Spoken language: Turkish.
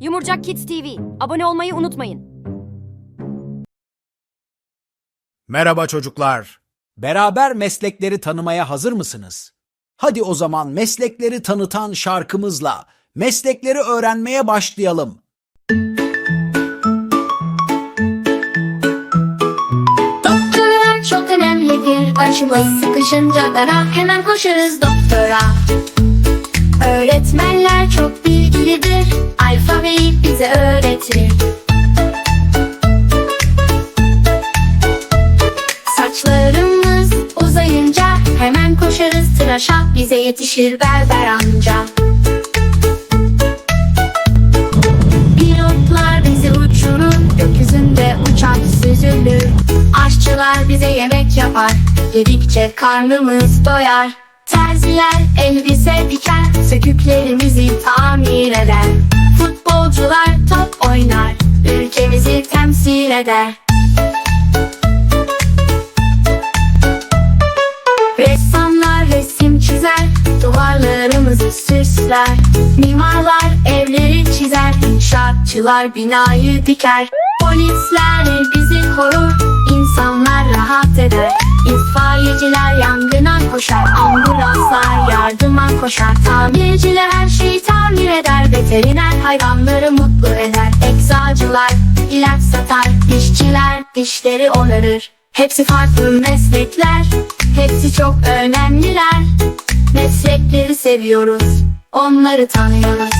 Yumurcak Kids TV. Abone olmayı unutmayın. Merhaba çocuklar. Beraber meslekleri tanımaya hazır mısınız? Hadi o zaman meslekleri tanıtan şarkımızla meslekleri öğrenmeye başlayalım. Doktora çok önemlidir Başımız sıkışınca dara hemen koşarız doktora öğretir Saçlarımız uzayınca Hemen koşarız tıraşa Bize yetişir berber amca. Pilotlar bizi uçurur Gökyüzünde uçak süzülür. Aşçılar bize yemek yapar Yedikçe karnımız doyar. Terziler elbise diker Söküklerimizi tamir eder. Futbolcular top temsil eder Ressamlar resim çizer, duvarlarımızı süsler. Mimarlar evleri çizer, inşaatçılar binayı diker. Polisler bizi korur, insanlar rahat eder. İtfaiyeciler yangına koşar, ambulanslar yardıma koşar. Tamirciler her şeyi tamir eder, veteriner hayvanları mutlu eder. Eczacılar ilaç satar, dişçiler dişleri onarır. Hepsi farklı meslekler, hepsi çok önemliler. Meslekleri seviyoruz, onları tanıyoruz.